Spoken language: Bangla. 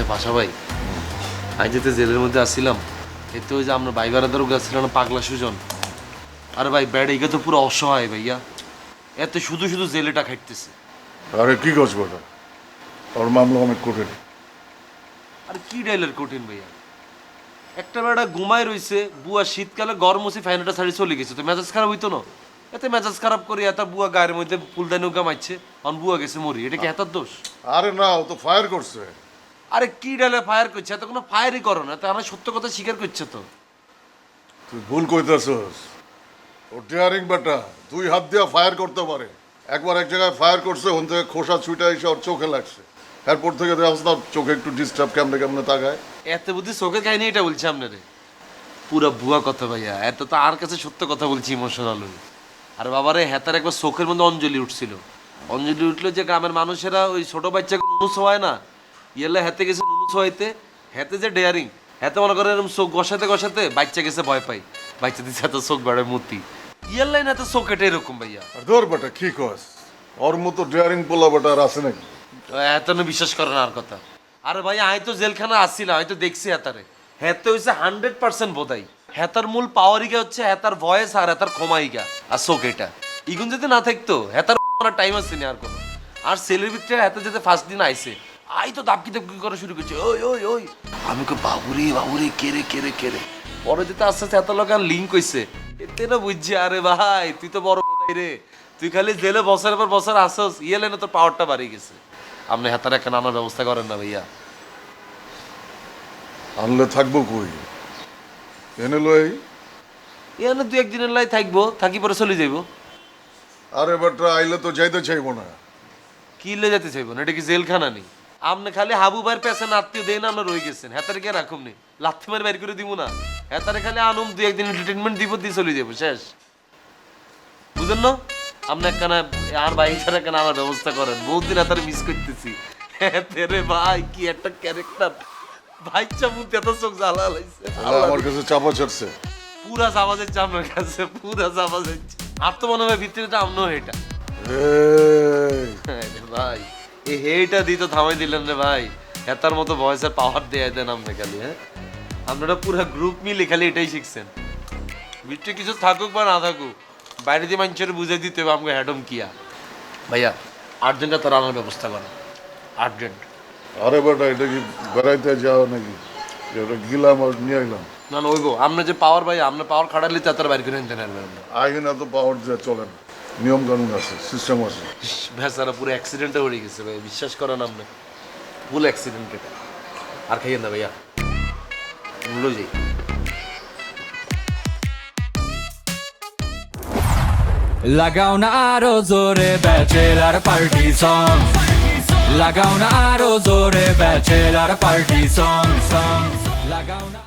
আচ্ছা পাশা ভাই। আমি যেতে জেলের মধ্যে আসছিলাম এতে ওই যে আমরা ভাই বেড়াদারও গেছিলাম না পাগলা সুজন। আরে ভাই ব্যাড এইটা তো পুরো অসহায় ভাইয়া। এত শুধু শুধু জেলেটা খাইতেছে। আরে কি করছ বেটা ওর মামলা অনেক কঠিন। আর কি ডাইলের কঠিন ভাইয়া? একটা বেড়া ঘুমায় রইছে বুয়া শীতকালে গরম হচ্ছে ফ্যানটা ছাড়ি চলে গেছে। তো মেজাজ খারাপ হইতো না? এতে মেজাজ খারাপ করে এত বুয়া গায়ের মধ্যে ফুলদানি নৌকা মারছে অন বুয়া গেছে মরি। এটা কি এত দোষ? আরে না ও তো ফায়ার করছে। আরে কি ডালে ফায়ার করছে এত কোনো ফায়ারই করো না তা সত্য কথা স্বীকার করছে তো। তুই ভুল কইতেছস। ও ডেয়ারিং বেটা দুই হাত দিয়া ফায়ার করতে পারে। একবার এক জায়গায় ফায়ার করছে ওন থেকে খোসা ছুটা এসে ওর চোখে লাগছে। এরপর থেকে দেখছ না চোখে একটু ডিস্টার্ব কেমনে কেমনে তাকায়। এত বুদ্ধি চোখের কাহিনী এটা বলছি আপনারে? পুরা ভুয়া কথা ভাইয়া এত তো আর কাছে সত্য কথা বলছি ইমোশনাল আর বাবারে হেতার একবার চোখের মধ্যে অঞ্জলি উঠছিল। অঞ্জলি উঠল যে গ্রামের মানুষেরা ওই ছোট বাচ্চাকে নুনু ছোয়ায় না ইয়েলে হেতে গেছে নুনু ছোয়াইতে হেতে যে ডেয়ারিং হেতে মনে করে এরকম চোখ গসাতে গসাতে বাচ্চা গেছে ভয় পাই। বাচ্চা দিচ্ছে এত চোখ বেড়ে মূর্তি ইয়ার এত চোখ এটা এরকম ভাইয়া। আর ধর বেটা কি কস? ওর মতো ডেয়ারিং পোলা বেটা আর আছে নাকি? এত না বিশ্বাস করে না আর কথা। আরে ভাই আমি তো জেলখানা আসছিলাম আমি তো দেখছি হেতারে। হেতে হইছে হান্ড্রেড পার্সেন্ট বোধাই। হেতার মূল পাওয়ারিগা হচ্ছে হেতার ভয়েস আর হেতার ক্ষমাইগা আর চোখ এটা। ইগুন যদি না থাকতো হেতার টাইম আছে না আর কোনো। আর সেলের ভিতরে হেতে যেতে ফার্স্ট দিন আইছে। আই তো দাপকি দাপকি করা শুরু করছে। ওই ওই ওই। আমি কো বাবুরে বাবুরে কেরে কেরে কেরে পরে যেতে আস্তে আস্তে এত লোক লিঙ্ক হইছে। এতে না বুঝছি আরে ভাই তুই তো বড় বোধাই রে। তুই খালি জেলে বছরের পর বছর আসস ইয়েলে না তোর পাওয়ারটা বাড়িয়ে গেছে। আপনি হাতার একটা নানার ব্যবস্থা করেন না ভাইয়া। আনলে থাকব কই? এনে লই। এখানে দু একদিনের লাই থাকব থাকি পরে চলে যাইবো। আরে বেটা আইলে তো যাইতে চাইব না। কি লে যেতে চাইব না? এটা কি জেলখানা নেই আপনি খালি হাবু ভাইয়ের পেছনে আত্মীয় দেন আমরা রয়ে গেছেন। হেতারে কে রাখুন নি লাথি মারি বাইর করে দিব না। হেতারে খালি আনুম দু একদিন এন্টারটেনমেন্ট দিব দিয়ে চলে যাব শেষ। বুঝেন না? আপনি একখানা আর ভাই ছাড়া কেন আনার ব্যবস্থা করেন। বহুত দিন হেতারে মিস করতেছি। তেরে ভাই কি একটা ক্যারেক্টার ভাই চামুতে এত চোখ জ্বালা তাহলে আমার কাছে চাপা চড়ছে পুরা চাপা যাচ্ছে আপনার কাছে পুরা চাপা যাচ্ছে। আর তো মনে হয় ভিতরেটা আমনো এটা। ভাই। এই হেটা দিয়ে তো থামাই দিলেন রে ভাই। এতার মতো ভয়েসের পাওয়ার দিয়ে দেন আপনি খালি হ্যাঁ? আপনারা পুরো গ্রুপ মিলে খালি এটাই শিখছেন। ভিতরে কিছু থাকুক বা না থাকুক বাইরে দিয়ে মানুষের বুঝে দিতে হবে আমাকে হ্যাডম কিয়া। ভাইয়া আর্জেন্টটা তো আনার ব্যবস্থা করেন আর্জেন্ট আরে বেটা এটা কি বেড়াইতে যাও নাকি? ওটা গিলাম আর নিয়ে আইলাম। না না ওইগো আপনার যে পাওয়ার ভাই আপনার পাওয়ার খাটালে তার বাইরে করে নিতে নেবেন না আইন এত পাওয়ার যে চলে না নিয়ম কানুন আছে সিস্টেম আছে। ভেসারা পুরো অ্যাক্সিডেন্টে হয়ে গেছে ভাই বিশ্বাস করেন আপনি। ফুল অ্যাক্সিডেন্ট এটা। আর খাইয়েন না ভাইয়া। যাই লাগাও না আরও জোরে ব্যাচেলার পার্টি সং লাগাও না আরও জোরে ব্যাচেলার পার্টি সং সং লাগাও না